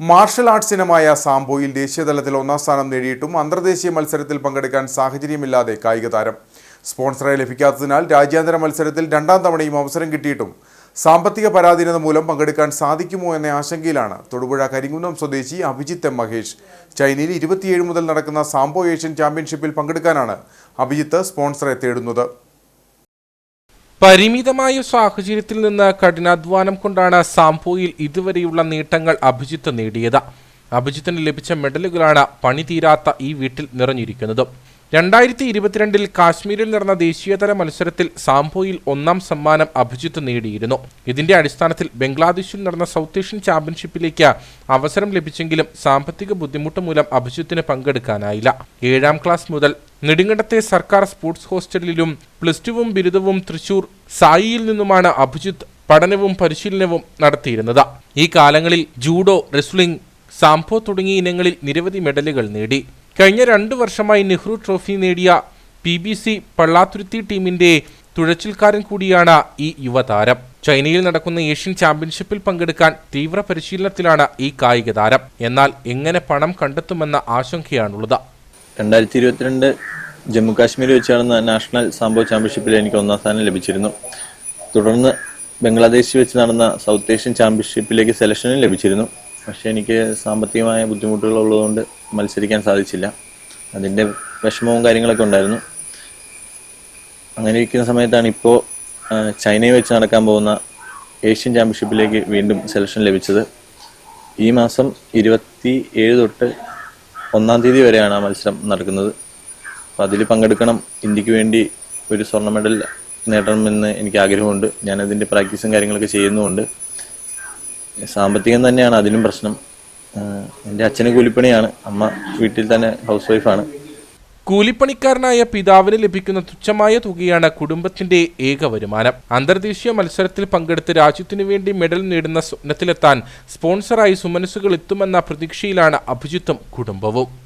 Martial arts ഇനമായ സാംബോയിൽ ദേശീയതലത്തിൽ ഒന്നാം സ്ഥാനം നേടിയിട്ടും അന്തർദേശീയ മത്സരത്തിൽ പങ്കെടുക്കാൻ സാഹചര്യമില്ലാതെ കായിക താരം. സ്പോൺസറെ ലഭിക്കാത്തതിനാൽ രാജ്യാന്തര മത്സരത്തിൽ രണ്ടാം തവണയും അവസരം കിട്ടിയിട്ടും സാമ്പത്തിക പരാധീനത മൂലം പങ്കെടുക്കാൻ സാധിക്കുമോ എന്ന ആശങ്കയിലാണ് തൊടുപുഴ കരിങ്കുന്നം സ്വദേശി അഭിജിത്ത് എം മഹേഷ്. ചൈനയിൽ ഇരുപത്തിയേഴ് മുതൽ നടക്കുന്ന സാംബോ ഏഷ്യൻ ചാമ്പ്യൻഷിപ്പിൽ പങ്കെടുക്കാനാണ് അഭിജിത്ത് സ്പോൺസറെ തേടുന്നത്. പരിമിതമായ സാഹചര്യത്തിൽ നിന്ന് കഠിനാധ്വാനം കൊണ്ടാണ് സാംപോയിൽ ഇതുവരെയുള്ള നേട്ടങ്ങൾ അഭിജിത്ത് നേടിയത്. അഭിജിത്തിന് ലഭിച്ച മെഡലുകളാണ് പണി തീരാത്ത ഈ വീട്ടിൽ നിറഞ്ഞിരിക്കുന്നത്. രണ്ടായിരത്തി ഇരുപത്തിരണ്ടിൽ കാശ്മീരിൽ നടന്ന ദേശീയതല മത്സരത്തിൽ സാംപോയിൽ ഒന്നാം സമ്മാനം അഭിജിത്ത് നേടിയിരുന്നു. ഇതിന്റെ അടിസ്ഥാനത്തിൽ ബംഗ്ലാദേശിൽ നടന്ന സൗത്ത് ഏഷ്യൻ ചാമ്പ്യൻഷിപ്പിലേക്ക് അവസരം ലഭിച്ചെങ്കിലും സാമ്പത്തിക ബുദ്ധിമുട്ട് മൂലം അഭിജിത്തിന് പങ്കെടുക്കാനായില്ല. ഏഴാം ക്ലാസ് മുതൽ നെടുങ്കണ്ടത്തെ സർക്കാർ സ്പോർട്സ് ഹോസ്റ്റലിലും പ്ലസ് ടുവും ബിരുദവും തൃശൂർ സായിയിൽ നിന്നുമാണ് അഭിജിത്ത് പഠനവും പരിശീലനവും നടത്തിയിരുന്നത്. ഈ കാലങ്ങളിൽ ജൂഡോ റെസ്ലിംഗ് സാംബോ തുടങ്ങിയ ഇനങ്ങളിൽ നിരവധി മെഡലുകൾ നേടി. കഴിഞ്ഞ രണ്ടു വർഷമായി നെഹ്റു ട്രോഫി നേടിയ പി ബി സി പള്ളാത്തുരുത്തി ടീമിന്റെ തുഴച്ചിൽക്കാരൻ കൂടിയാണ് ഈ യുവതാരം. ചൈനയിൽ നടക്കുന്ന ഏഷ്യൻ ചാമ്പ്യൻഷിപ്പിൽ പങ്കെടുക്കാൻ തീവ്ര പരിശീലനത്തിലാണ് ഈ കായിക താരം എന്നാൽ എങ്ങനെ പണം കണ്ടെത്തുമെന്ന ആശങ്കയാണുള്ളത്. രണ്ടായിരത്തി ഇരുപത്തിരണ്ട് ജമ്മു കാശ്മീർ വെച്ച് നടന്ന നാഷണൽ സാംബോ ചാമ്പ്യൻഷിപ്പിൽ എനിക്ക് ഒന്നാം സ്ഥാനം ലഭിച്ചിരുന്നു. തുടർന്ന് ബംഗ്ലാദേശിൽ വെച്ച് നടന്ന സൗത്ത് ഏഷ്യൻ ചാമ്പ്യൻഷിപ്പിലേക്ക് സെലക്ഷനും ലഭിച്ചിരുന്നു. പക്ഷേ എനിക്ക് സാമ്പത്തികമായ ബുദ്ധിമുട്ടുകൾ ഉള്ളതുകൊണ്ട് മത്സരിക്കാൻ സാധിച്ചില്ല. അതിന്റെ വിഷമവും കാര്യങ്ങളൊക്കെ ഉണ്ടായിരുന്നു. അങ്ങനെ ഇരിക്കുന്ന സമയത്താണ് ഇപ്പോൾ ചൈനയിൽ വെച്ച് നടക്കാൻ പോകുന്ന ഏഷ്യൻ ചാമ്പ്യൻഷിപ്പിലേക്ക് വീണ്ടും സെലക്ഷൻ ലഭിച്ചത്. ഈ മാസം ഇരുപത്തി ഏഴ് തൊട്ട് ഒന്നാം തീയതി വരെയാണ് ആ മത്സരം നടക്കുന്നത്. അപ്പോൾ അതിൽ പങ്കെടുക്കണം. ഇന്ത്യയ്ക്ക് വേണ്ടി ഒരു സ്വർണ മെഡൽ നേടണമെന്ന് എനിക്ക് ആഗ്രഹമുണ്ട്. ഞാൻ അതിന്റെ പ്രാക്ടീസും കാര്യങ്ങളൊക്കെ ചെയ്യുന്നുമുണ്ട്. സാമ്പത്തികം തന്നെയാണ് അതിനും പ്രശ്നം. എന്റെ അച്ഛന് കൂലിപ്പണിയാണ്. അമ്മ വീട്ടിൽ തന്നെ ഹൗസ് വൈഫാണ്. കൂലിപ്പണിക്കാരനായ പിതാവിന് ലഭിക്കുന്ന തുച്ഛമായ തുകയാണ് കുടുംബത്തിന്റെ ഏക വരുമാനം. അന്തർദേശീയ മത്സരത്തിൽ പങ്കെടുത്ത് രാജ്യത്തിനു വേണ്ടി മെഡൽ നേടുന്ന സ്വപ്നത്തിലെത്താൻ സ്പോൺസറായി സുമനസുകൾ എത്തുമെന്ന പ്രതീക്ഷയിലാണ് അഭിജിത്തും കുടുംബവും.